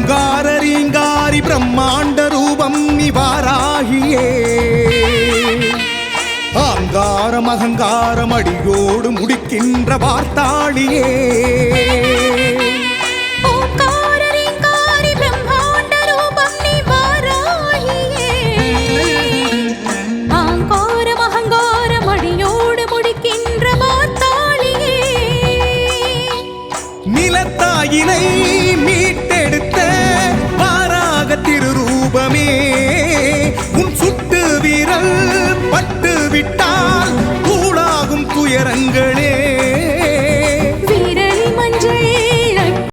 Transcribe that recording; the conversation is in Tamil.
ஓங்காரீங்காரி பிரம்மாண்ட ரூபம் நிவாராகியே ஆங்காரம் அகங்காரம் அடியோடு முடிக்கின்ற வார்த்தாளியே. நிலத்தாயினை திருரூபமே